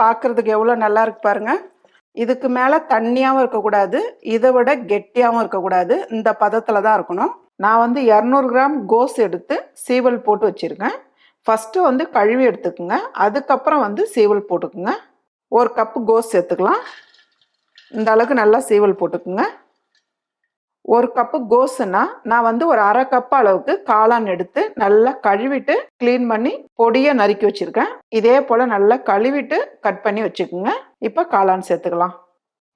பார்க்குறதுக்கு எவ்வளோ நல்லா இருக்கு பாருங்க. இதுக்கு மேலே தண்ணியாகவும் இருக்கக்கூடாது. இதை விட கெட்டியாகவும் இருக்கக்கூடாது. இந்த பதத்தில் தான் இருக்கணும். நான் வந்து இரநூறு கிராம் கோஸ் எடுத்து சீவல் போட்டு வச்சுருக்கேன். ஃபஸ்ட்டு வந்து கழுவி எடுத்துக்கோங்க. அதுக்கப்புறம் வந்து சீவல் போட்டுக்குங்க. ஒரு கப்பு கோஸ் சேர்த்துக்கலாம். இந்த அளவுக்கு நல்லா சீவல் போட்டுக்குங்க. ஒரு கப்பு கோஸுன்னா நான் வந்து ஒரு அரை கப் அளவுக்கு காளான் எடுத்து நல்லா கழுவிட்டு க்ளீன் பண்ணி பொடியை நறுக்கி வச்சுருக்கேன். இதே போல் நல்லா கழுவிட்டு கட் பண்ணி வச்சுக்கோங்க. இப்போ காளான் சேர்த்துக்கலாம்.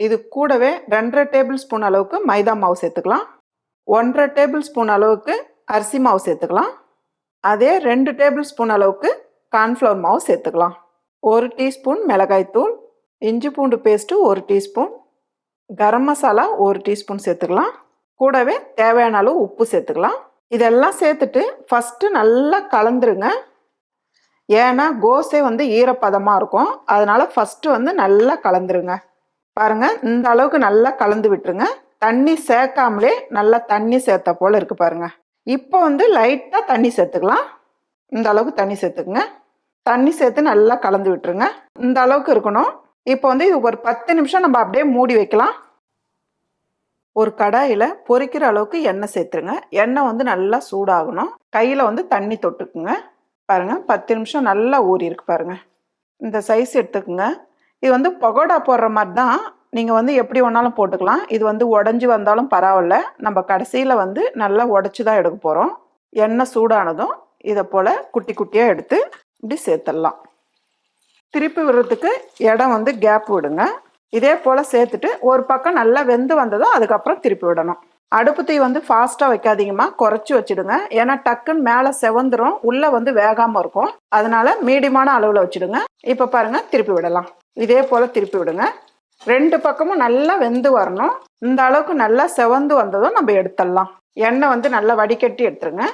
இது கூடவே ரெண்டரை டேபிள் ஸ்பூன் அளவுக்கு மைதா மாவு சேர்த்துக்கலாம். ஒன்றரை டேபிள் ஸ்பூன் அளவுக்கு அரிசி மாவு சேர்த்துக்கலாம். அதே ரெண்டு டேபிள் ஸ்பூன் அளவுக்கு கார்ன்ஃப்ளவர் மாவு சேர்த்துக்கலாம். ஒரு டீஸ்பூன் மிளகாய்த்தூள் இஞ்சி பூண்டு பேஸ்ட்டு ஒரு டீஸ்பூன் கரம் மசாலா ஒரு டீஸ்பூன் சேர்த்துக்கலாம். கூடவே தேவையான அளவு உப்பு சேர்த்துக்கலாம். இதெல்லாம் சேர்த்துட்டு ஃபஸ்ட்டு நல்லா கலந்துருங்க. ஏன்னா கோஸே வந்து ஈரப்பதமாக இருக்கும். அதனால் ஃபஸ்ட்டு வந்து நல்லா கலந்துருங்க. பாருங்க இந்த அளவுக்கு நல்லா கலந்து விட்டுருங்க. தண்ணி சேர்க்காமலே நல்லா தண்ணி சேர்த்த போல் இருக்கு பாருங்க. இப்போ வந்து லைட்டாக தண்ணி சேர்த்துக்கலாம். இந்த அளவுக்கு தண்ணி சேர்த்துக்குங்க. தண்ணி சேர்த்து நல்லா கலந்து விட்டுருங்க. இந்த அளவுக்கு இருக்கணும். இப்போ வந்து இது ஒரு பத்து நிமிஷம் நம்ம அப்படியே மூடி வைக்கலாம். ஒரு கடாயில் பொரிக்கிற அளவுக்கு எண்ணெய் சேர்த்துருங்க. எண்ணெய் வந்து நல்லா சூடாகணும். கையில் வந்து தண்ணி தொட்டுக்குங்க. பாருங்கள் பத்து நிமிஷம் நல்லா ஊறியிருக்கு பாருங்கள் இந்த சைஸ் எடுத்துக்குங்க. இது வந்து பகோடா போடுற மாதிரி தான். நீங்கள் வந்து எப்படி வேணாலும் போட்டுக்கலாம். இது வந்து உடஞ்சி வந்தாலும் பரவாயில்ல. நம்ம கடைசியில் வந்து நல்லா உடச்சி தான் எடுக்க போகிறோம் எண்ணெய் சூடானதும் இதை போல் குட்டி குட்டியாக எடுத்து இப்படி சேர்த்துடலாம். திருப்பி விடுறதுக்கு இடம் வந்து கேப் விடுங்க. இதே போல் சேர்த்துட்டு ஒரு பக்கம் நல்லா வெந்து வந்ததும் அதுக்கப்புறம் திருப்பி விடணும். அடுப்பு தீ வந்து ஃபாஸ்ட்டாக வைக்காதீங்கம்மா. குறைச்சி வச்சுடுங்க. ஏன்னா டக்குன்னு மேலே செவந்துரும். உள்ளே வந்து வேகாமல் இருக்கும். அதனால மீடியமான அளவில் வச்சுடுங்க. இப்போ பாருங்கள் திருப்பி விடலாம். இதே போல் திருப்பி விடுங்க. ரெண்டு பக்கமும் நல்லா வெந்து வரணும். இந்த அளவுக்கு நல்லா செவந்து வந்ததும் நம்ம எடுத்துடலாம். எண்ணெய் வந்து நல்லா வடிகட்டி எடுத்துருங்க.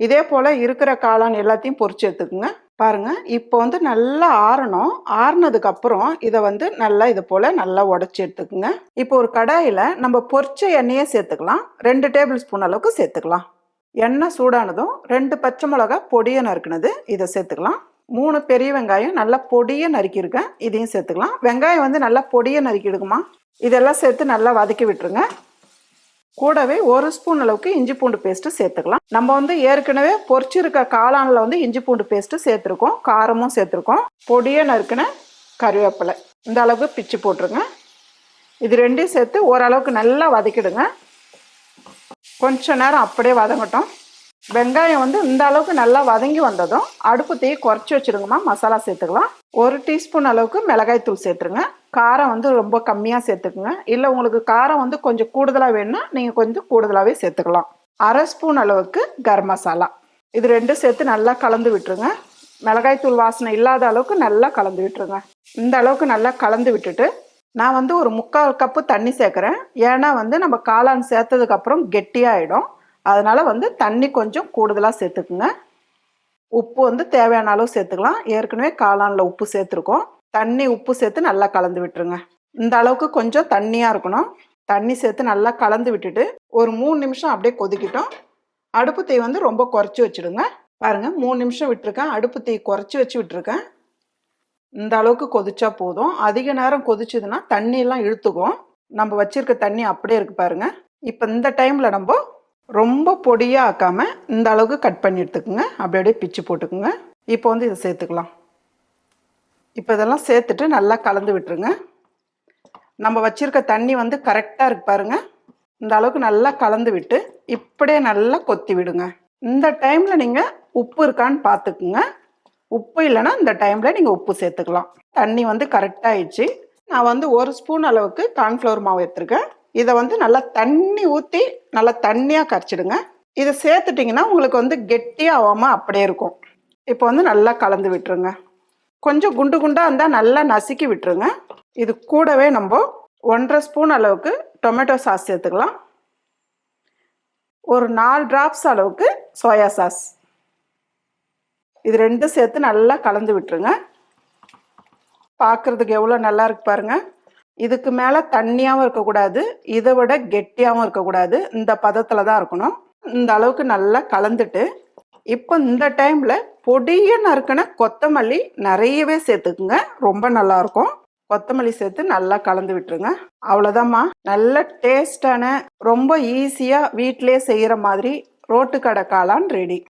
இதே போல் இருக்கிற காளான் எல்லாத்தையும் பொறிச்சு எடுத்துக்கோங்க. பாருங்க இப்போ வந்து நல்லா ஆறணும். ஆறுனதுக்கு அப்புறம் இதை வந்து நல்லா இது போல் நல்லா உடச்சி எடுத்துக்குங்க. இப்போ ஒரு கடாயில் நம்ம பொரிச்ச எண்ணெயே சேர்த்துக்கலாம். ரெண்டு டேபிள் ஸ்பூன் அளவுக்கு சேர்த்துக்கலாம். எண்ணெய் சூடானதும் ரெண்டு பச்சை மிளகா பொடியை நறுக்குனது இதை சேர்த்துக்கலாம். மூணு பெரிய வெங்காயம் நல்லா பொடியை நறுக்கியிருக்கேன் இதையும் சேர்த்துக்கலாம். வெங்காயம் வந்து நல்லா பொடியை நறுக்கிடுக்குமா இதெல்லாம் சேர்த்து நல்லா வதக்கி விட்டுருங்க. கூடவே ஒரு ஸ்பூன் அளவுக்கு இஞ்சி பூண்டு பேஸ்ட்டு சேர்த்துக்கலாம். நம்ம வந்து ஏற்கனவே பொரிச்சிருக்க காளானில் வந்து இஞ்சி பூண்டு பேஸ்ட்டு சேர்த்துருக்கோம். காரமும் சேர்த்துருக்கோம். பொடியை நறுக்கின கருவேப்பிலை. இந்த அளவுக்கு பிச்சு போட்டுருங்க. இது ரெண்டையும் சேர்த்து ஓரளவுக்கு நல்லா வதக்கிடுங்க. கொஞ்ச நேரம் அப்படியே வதங்கட்டும். வெங்காயம் வந்து இந்த அளவுக்கு நல்லா வதங்கி வந்ததும் அடுப்பு தீ குறைச்சி வச்சுருங்கம்மா. மசாலா சேர்த்துக்கலாம். ஒரு டீஸ்பூன் அளவுக்கு மிளகாய் தூள் சேர்த்துருங்க. காரம் வந்து ரொம்ப கம்மியாக சேர்த்துக்குங்க. இல்லை உங்களுக்கு காரம் வந்து கொஞ்சம் கூடுதலாக வேணும்னா நீங்கள் கொஞ்சம் கூடுதலாகவே சேர்த்துக்கலாம். அரை ஸ்பூன் அளவுக்கு கரம் மசாலா. இது ரெண்டும் சேர்த்து நல்லா கலந்து விட்டுருங்க. மிளகாய் தூள் வாசனை இல்லாத அளவுக்கு நல்லா கலந்து விட்டுருங்க. இந்த அளவுக்கு நல்லா கலந்து விட்டுட்டு நான் வந்து ஒரு முக்கால் கப்பு தண்ணி சேர்க்குறேன். ஏன்னா வந்து நம்ம காளான் சேர்த்ததுக்கப்புறம் கெட்டியாகிடும் அதனால் வந்து தண்ணி கொஞ்சம் கூடுதலாக சேர்த்துக்குங்க. உப்பு வந்து தேவையான அளவு சேர்த்துக்கலாம். ஏற்கனவே காளானில் உப்பு சேர்த்துருக்கோம். தண்ணி உப்பு சேர்த்து நல்லா கலந்து விட்டுருங்க. இந்த அளவுக்கு கொஞ்சம் தண்ணியாக இருக்கணும். தண்ணி சேர்த்து நல்லா கலந்து விட்டுட்டு ஒரு மூணு நிமிஷம் அப்படியே கொதிக்கிட்டோம். அடுப்பு தீ வந்து ரொம்ப குறைச்சி வச்சுடுங்க. பாருங்கள் மூணு நிமிஷம் விட்டுருக்கேன். அடுப்பு தீ குறைச்சி வச்சு விட்டுருக்கேன். இந்த அளவுக்கு கொதிச்சா போதும். அதிக நேரம் கொதிச்சதுன்னா தண்ணியெல்லாம் இழுத்துக்கும். நம்ம வச்சிருக்க தண்ணி அப்படியே இருக்கு பாருங்க. இப்போ இந்த டைமில் நம்ம ரொம்ப பொடியாக ஆக்காமல் இந்த அளவுக்கு கட் பண்ணி எடுத்துக்கோங்க. அப்படி அப்படியே பிச்சு போட்டுக்குங்க. இப்போ வந்து இதை சேர்த்துக்கலாம். இப்போ இதெல்லாம் சேர்த்துட்டு நல்லா கலந்து விட்டுருங்க. நம்ம வச்சுருக்க தண்ணி வந்து கரெக்டாக இருக்கு பாருங்க. இந்த அளவுக்கு நல்லா கலந்து விட்டு இப்படியே நல்லா கொத்தி விடுங்க. இந்த டைமில் நீங்கள் உப்பு இருக்கான்னு பார்த்துக்குங்க. உப்பு இல்லைன்னா இந்த டைமில் நீங்கள் உப்பு சேர்த்துக்கலாம். தண்ணி வந்து கரெக்டாகிடுச்சு நான் வந்து ஒரு ஸ்பூன் அளவுக்கு கார்ன்ஃப்ளவர் மாவு எடுத்துருக்கேன். இதை வந்து நல்லா தண்ணி ஊற்றி நல்லா தண்ணியாக கரைச்சிடுங்க. இதை சேர்த்துட்டிங்கன்னா உங்களுக்கு வந்து கெட்டியாக ஆகாமல் அப்படியே இருக்கும். இப்போ வந்து நல்லா கலந்து விட்டுருங்க. கொஞ்சம் குண்டு குண்டாக இருந்தால் நல்லா நசுக்கி விட்டுருங்க. இது கூடவே நம்ம ஒன்றரை ஸ்பூன் அளவுக்கு டொமேட்டோ சாஸ் சேர்த்துக்கலாம். ஒரு நாலு டிராப்ஸ் அளவுக்கு சோயா சாஸ் இது ரெண்டும் சேர்த்து நல்லா கலந்து விட்டுருங்க. பார்க்குறதுக்கு எவ்வளோ நல்லா இருக்கு பாருங்கள் இதுக்கு மேலே தண்ணியாகவும் இருக்கக்கூடாது. இதை விட கெட்டியாகவும் இருக்கக்கூடாது. இந்த பதத்தில் தான் இருக்கணும். இந்த அளவுக்கு நல்லா கலந்துட்டு இப்போ இந்த டைம்ல பொடிய நறுக்கின கொத்தமல்லி நிறையவே சேர்த்துக்குங்க. ரொம்ப நல்லா இருக்கும் கொத்தமல்லி சேர்த்து நல்லா கலந்து விட்டுருங்க. அவ்வளோதாம்மா. நல்ல டேஸ்டான ரொம்ப ஈஸியாக வீட்டிலே செய்கிற மாதிரி ரோட்டு கடை காளான் ரெடி.